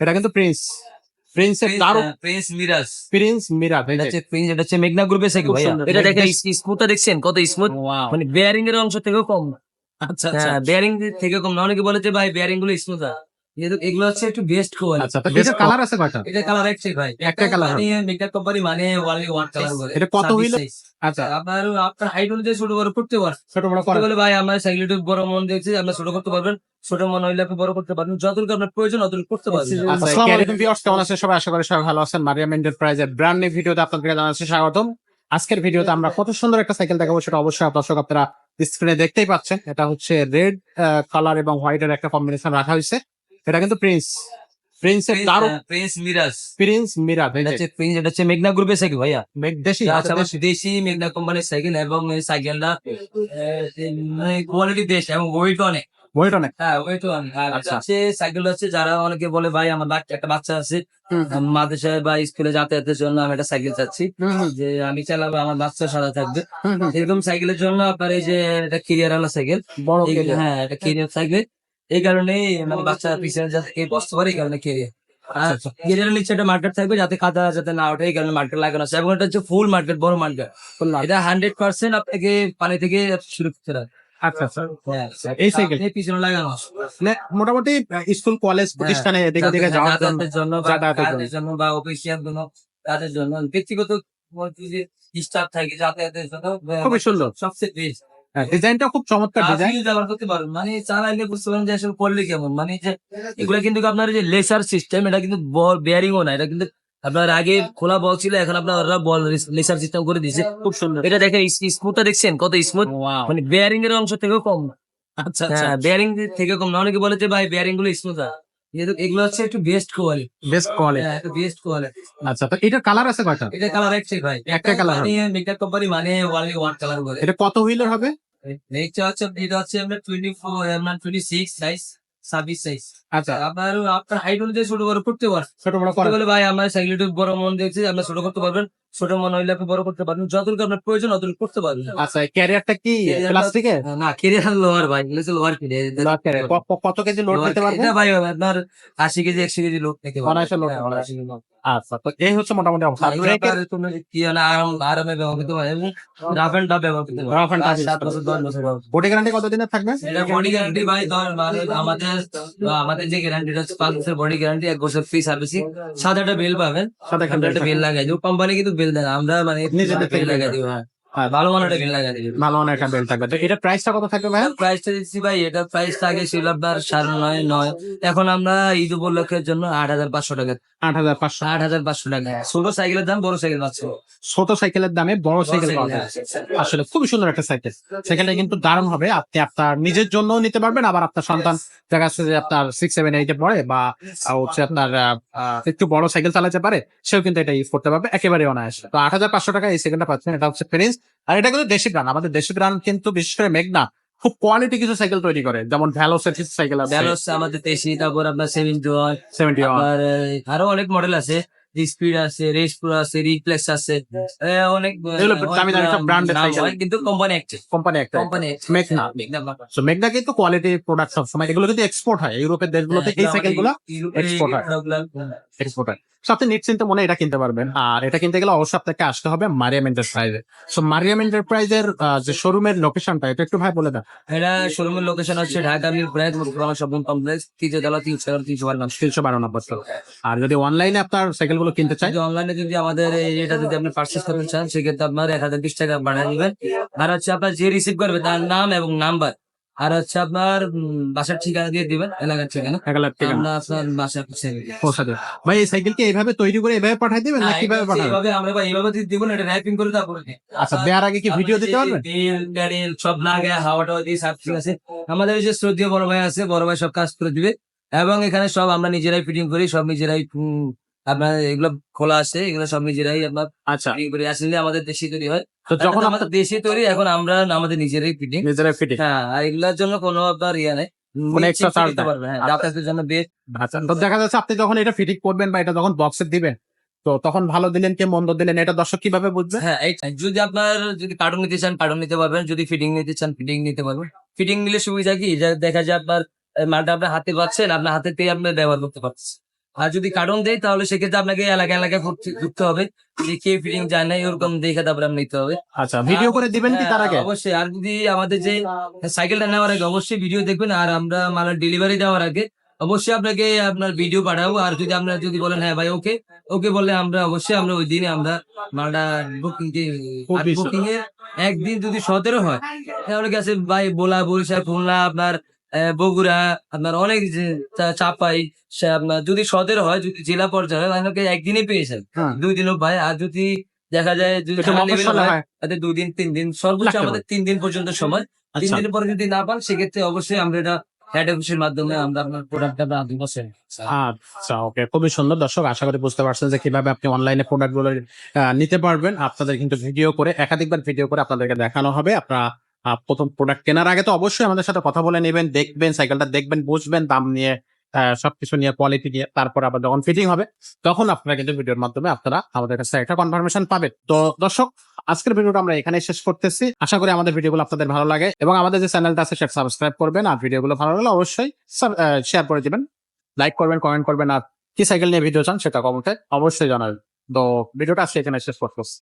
এটা কিন্তু প্রিন্স প্রিন্সের দারুণ প্রিন্স মিরাজ প্রিন্স মিরাজ এটা হচ্ছে প্রিন্স এটা হচ্ছে মেঘনা গ্রুপের সাইকেল ভাইয়া। এটা দেখেন মেঘনা- স্মুথটা দেখছেন? কত স্মুথ মানে বেয়ারিং এর অংশ থেকেও কম। আচ্ছা আচ্ছা হ্যাঁ বেয়ারিং থেকে কম না। অনেকে বলে যে ভাই বেয়ারিংগুলো স্মুথ এগুলো হচ্ছে একটু বেস্ট কোয়ালিটি আচ্ছা এটা কালার আছে কয়টা? এটা কালার একটাই ভাই একটা colour মানে মেকআপ কোম্পানি মানে ওয়ানলি ওয়ান কালার করে। এটা কত 26 আচ্ছা। আপনার আপনার হাইট অনুযায়ী ছোট বড় করতে পারবেন। ছোট বড় করতে বলে ভাই আমরা সাইকেল বড় মন দেখছি আমরা ছোট করতে পারবেন। ছোট মন হইলে আপনি বড় করতে পারবেন। যতটুকু আপনার প্রয়োজন অতটুকু করতে পারবেন। আচ্ছা আসসালামু ক্যারিয়ার ভিউয়ার্স কেমন আছেন? সবাই আশা করি সবাই ভালো আছেন। মারিয়াম এন্টারপ্রাইজের ব্র্যান্ড নিউ ভিডিওতে আপনাদের জানাচ্ছি স্বাগতম। আজকের ভিডিওতে আমরা কত সুন্দর একটা সাইকেল দেখাবো সেটা অবশ্যই আপনার দর্শক আপনারা স্ক্রিনে দেখতেই পাচ্ছেন। এটা হচ্ছে রেড কালার এবং হোয়াইট এর একটা কম্বিনেশন রাখা হয়েছে। এটা কিন্তু প্রিন্স প্রিন্সের দারুণ প্রিন্স মিরাজ প্রিন্স মিরাজ এটা হচ্ছে প্রিন্স এটা হচ্ছে মেঘনা গ্রুপের সাইকেল ভাইয়া। দেশি আচ্ছা দেশি। দেশি মেঘনা কোম্পানির সাইকেল এবং এই সাইকেলটা কোয়ালিটি বেশ এবং ওয়েট অনেক। ওয়েট অনেক। হ্যাঁ ওয়েট অনেক। আচ্ছা। হচ্ছে সাইকেল হচ্ছে যারা অনেকে বলে ভাই আমার একটা বাচ্চা আছে। মাদ্রাসায় বা স্কুলে যাতায়াতের জন্য আমি একটা সাইকেল চাচ্ছি। যে আমি চালাবো আমার বাচ্চা সাদা থাকবে। এরকম সাইকেলের জন্য আপনার এই যে একটা কেরিয়ার আলা সাইকেল বড় হ্যাঁ এটা কেরিয়ার সাইকেল এই কারণেই মানে বাচ্চা পিছনে যাতে কে বসতে পারে এই কারণে কেরিয়ার আচ্ছা, আচ্ছা। নিচে একটা মার্কেট থাকবে যাতে কাদা যাতে না ওঠে এই কারণে মার্কেট লাগানো আছে। এবং এটা হচ্ছে ফুল মার্কেট বড় মার্কেট এটা হান্ড্রেড পার্সেন্ট আপনাকে পানি থেকে সুরক্ষিত রাখবে। আচ্ছা আচ্ছা। হ্যাঁ, এই সাইকেল? আপনি পিছনে লাগানো মানে মোটামুটি স্কুল কলেজ প্রতিষ্ঠানে এদিকে ওদিকে যাওয়ার জন্য যাতায়াতের জন্য। বা অফিসিয়াল জন্য কাজের জন্য। ব্যক্তিগত যে স্টাফ থাকে যাতায়াতের জন্য খুবই সুন্দর। সবচেয়ে বেস্ট ডিজাইনটা খুব চমৎকার ডিজাইন ব্যবহার করতে পারবেন। মানে চালাইলে বুঝতে পারেন যে আসলে করলে কেমন। মানে যে এগুলা কিন্তু আপনার যে লেসার সিস্টেম এটা কিন্তু বল বেয়ারিং ও না এটা কিন্তু আপনার আগে খোলা বল ছিল এখন আপনার ওরা বল লেসার সিস্টেম করে দিয়েছে খুব সুন্দর। এটা দেখেন স্মুথটা দেখছেন? কত স্মুথ মানে বেয়ারিং এর অংশ থেকেও কম। আচ্ছা আচ্ছা। হ্যাঁ বেয়ারিং থেকে কম না। অনেকে বলে যে ভাই বেয়ারিংগুলো স্মুথ আর যেহেতু এগুলো হচ্ছে একটু বেস্ট কোয়ালিটি বেস্ট কোয়ালিটি হ্যাঁ বেস্ট কোয়ালিটি আচ্ছা তো এটার কালার আছে কয়টা? এটা কালার একটাই ভাই। একটা colour মানে মেকআপ কোম্পানি মানে ওয়ান কালার করে এটা কত হুইলের হবে? নেক্সট হচ্ছে এটা হচ্ছে আমরা আপনার সাইজ ছাব্বিশ সাইজ আচ্ছা। আপনার আপনার হাইট অনুযায়ী ছোট বড় করতে ছোট বড় করতে ভাই আমরা সাইকেল বড় মন দেখছি আমরা ছোট করতে পারবেন। ছোট মন হইলে আপনি বড় করতে পারবেন। যতটুকু আপনার প্রয়োজন অতটুকু করতে পারবেন। আচ্ছা ক্যারিয়ারটা কি? প্লাস্টিকের? না কেরিয়ার লোয়ার ভাই এগুলো কেরিয়ার কত কেজি লোড নিতে পারবে এটা ভাই আপনার আশি কেজি একশো কেজি লোক নিতে পারবে অনায়াসে load হ্যাঁ। আচ্ছা তো এই হচ্ছে মোটামুটি অবস্থা। কি মানে আরাম আরামে ব্যবহার করতে এবং রাফ এন্ড টাফ ব্যবহার করতে Rough and tough সাত বছর দশ বছর বডি গ্যারান্টি কত দিনের থাকবে? এটা বডি গ্যারান্টি ভাই ধর মানে আমাদের আমাদের যে গ্যারান্টি হচ্ছে পাঁচ বছর বডি গ্যারান্টি এক বছর ফ্রি সার্ভিসিং একটা বিল পাবেন। সাদা বিল লাগাই দিব। কোম্পানি কিন্তু বিল দেন আমরা মানে নিজেদের থেকে টাকা দিব হ্যাঁ। হ্যাঁ। ভালো মানের একটা বিল ভালো মানের একটা বেল্ট থাকবে। তো এটা প্রাইসটা কত থাকবে ভাই প্রাইসটা দিচ্ছি ভাই এটা প্রাইসটা আগে ছিল আপনার সাড়ে নয় নয়। এখন আমরা ঈদ উপলক্ষের জন্য আট হাজার পাঁচশো টাকা। আট হাজার পাঁচশো। আট হাজার পাঁচশো টাকা। ছোট সাইকেলের দাম বড় সাইকেল পাচ্ছে। ছোট সাইকেলের দামে বড় সাইকেল পাওয়া যায়। আসলে খুবই সুন্দর একটা সাইকেল। সাইকেলটা কিন্তু দারুণ হবে। আপনি আপনার নিজের জন্য নিতে পারবেন আবার আপনার সন্তান দেখা যাচ্ছে যে আপনার সিক্স সেভেন এইটে পড়ে বা হচ্ছে আপনার একটু বড় সাইকেল চালাতে পারে সেও কিন্তু এটা ইউজ করতে পারবে একেবারে অনায়াসে। তো আট হাজার পাঁচশো টাকা এই সাইকেলটা পাচ্ছেন। এটা হচ্ছে ফ্রেন্স আর এটা কিন্তু দেশি ব্রান্ড আমাদের দেশি ব্রান্ড কিন্তু বিশেষ করে মেঘনা খুব কোয়ালিটি কিছু সাইকেল তৈরি করে যেমন ভ্যালোসের কিছু সাইকেল আছে। ব্যালোস আমাদের দেশি তারপর আপনার সেভেন্টি ওয়ান সেভেন্টি আহ, আরও অনেক মডেল আছে স্পিড আছে রেস প্রো আছে রিপ্লেক্স আছে অনেক দামি দামি সব cycle। হয়, কিন্তু কোম্পানি একটা কোম্পানি একটা কোম্পানি মেঘনা তো মেঘনা কিন্তু কোয়ালিটি প্রোডাক্ট সবসময় এগুলো কিন্তু এক্সপোর্ট হয় ইউরোপের দেশগুলোতে এই সাইকেলগুলো export হয়। এক্সপোর্ট হয়। সো আপনি নিশ্চিন্ত মনে এটা কিনতে পারবেন। আর এটা কিনতে গেলে অবশ্যই আপনাকে আসতে হবে মারিয়াম এন্টারপ্রাইজে। সো মারিয়াম এন্টারপ্রাইজের যে শোরুমের লোকেশনটা এটা একটু ভাই বলে দেন। এটা শোরুমের লোকেশন হচ্ছে ঢাকা ব্র্যান্ড মুরগুরামা শপিং কমপ্লেক্স তৃতীয় তলা তিনশো তিনশো বার তিনশো বারো নম্বর। আর যদি অনলাইনে আপনার সাইকেলগুলো কিনতে চাই অনলাইনে যদি আমাদের এটা যদি আপনি পার্চেস করতে চান সেক্ষেত্রে আপনার এক হাজার বিশ টাকা বাড়িয়ে দিবেন। আর হচ্ছে আপনার যে রিসিভ করবে তার নাম এবং নাম্বার আর হচ্ছে আপনার বাসার ঠিকানা দিয়ে দিবেন এলাকার ঠিকানা। লাখ টাকা আমরা আপনার বাসার পৌঁছে দেব। ভাই এই সাইকেল কি এইভাবে তৈরি করে এভাবে পাঠাই দিবেন না কীভাবে পাঠাবেন? এইভাবে আমরা বা এইভাবে যদি দিব না এটা র্যাপিং করে তারপরে দিই। আচ্ছা দেওয়ার আগে কি ভিডিও দিতে পারবেন? তেল গাড়ির সব লাগে হাওয়া টাওয়া দিয়ে সব ঠিক আছে। আমাদের যে শ্রদ্ধীয় বড় ভাই আছে বড় ভাই সব কাজ করে দিবে। এবং এখানে সব আমরা নিজেরাই ফিটিং করি সব নিজেরাই আপনার এগুলো খোলা আছে এগুলো সব নিজেরাই আপনার আচ্ছা। আসলে আমাদের দেশি তৈরি হয়। তো যখন আমাদের দেশি তৈরি এখন আমরা আমাদের নিজেরাই ফিটিং নিজেরা ফিটিং হ্যাঁ আর এগুলোর জন্য কোনো আপনার ইয়ে নেই। হ্যাঁ আচ্ছা। যাতায়াতের জন্য বেশ। দেখা যাচ্ছে আপনি যখন এটা ফিটিং করবেন বা এটা যখন বক্সে দিবেন তো তখন ভালো দিলেন কি মন্দ দিলেন এটা দর্শক কীভাবে বুঝবে? হ্যাঁ যদি আপনার যদি কার্টুন নিতে চান কার্টুন নিতে পারবেন। যদি ফিটিং নিতে চান ফিটিং নিতে পারবেন। ফিটিং নিলে সুবিধা কি? দেখা যায় আপনার মালটা আপনার হাতে পাচ্ছেন আপনার হাতে পেয়ে আপনি ব্যবহার করতে পারছেন আর যদি কার্টন দেয় তাহলে সেক্ষেত্রে আপনাকে এলাকা এলাকায় ঘুরতে- ঘুরতে হবে। যে কে ফিটিং যায় না এরকম দেখে তারপরে আপনি নিতে হবে। আচ্ছা ভিডিও করে দিবেন কি তার আগে? হ্যাঁ, অবশ্যই। আর যদি আমাদের যে সাইকেলটা নেওয়ার আগে অবশ্যই ভিডিও দেখবেন। আর আমরা মালের ডেলিভারি দেওয়ার আগে অবশ্যই আপনাকে আপনার ভিডিও পাঠাবো। আর যদি আপনারা যদি বলেন হ্যাঁ ভাই ওকে ওকে বললে আমরা অবশ্যই আমরা ওই দিনে আমরা মালটা বুকিং বুকিং এর একদিন যদি সতেরো হয় তাহলে গেছে ভাই বোলা বরিশাল খুলনা আপনার বগুড়া আপনার অনেক যে চাপাই যদি সদের হয় যদি জেলা পর্যায়ে হয় তাহলে একদিনই পেয়েছেন হ্যাঁ। দুই দিনও ভাই আর যদি দেখা যায় যদি দুই দিন তিন দিন সর্বোচ্চ আমাদের তিন দিন পর্যন্ত সময়। তিন আচ্ছা। দিনের পরে যদি না পান সেক্ষেত্রে অবশ্যই আমরা এটা হেড অফিসের মাধ্যমে আমরা আপনার প্রোডাক্টটা আমরা আচ্ছা ওকে খুবই সুন্দর। দর্শক আশা করি বুঝতে পারছেন যে কীভাবে আপনি অনলাইনে প্রোডাক্টগুলো আহ, নিতে পারবেন। আপনাদের কিন্তু ভিডিও করে একাধিকবার ভিডিও করে আপনাদেরকে দেখানো হবে। আপনারা প্রথম প্রোডাক্ট কেনার আগে তো অবশ্যই আমাদের সাথে কথা বলে নেবেন, দেখবেন সাইকেলটা দেখবেন, বুঝবেন, দাম নিয়ে সবকিছু নিয়ে কোয়ালিটি নিয়ে, তারপর আবার যখন ফিটিং হবে, তখন আপনারা কিন্তু ভিডিওর মাধ্যমে আপনারা আমাদের কাছে একটা কনফার্মেশন পাবেন। তো দর্শক, আজকের ভিডিওটা আমরা এখানে শেষ করতেছি। আশা করি আমাদের ভিডিওগুলো আপনাদের ভালো লাগে এবং আমাদের যে চ্যানেলটা আছে, সেটা সাবস্ক্রাইব করবেন আর ভিডিওগুলো ভালো লাগলে অবশ্যই শেয়ার করে দিবেন। লাইক করবেন কমেন্ট করবেন আর কি সাইকেল নিয়ে ভিডিও চান, সেটা কমেন্টে অবশ্যই জানাবেন। তো ভিডিওটা আজকে এখানে শেষ করতেছি।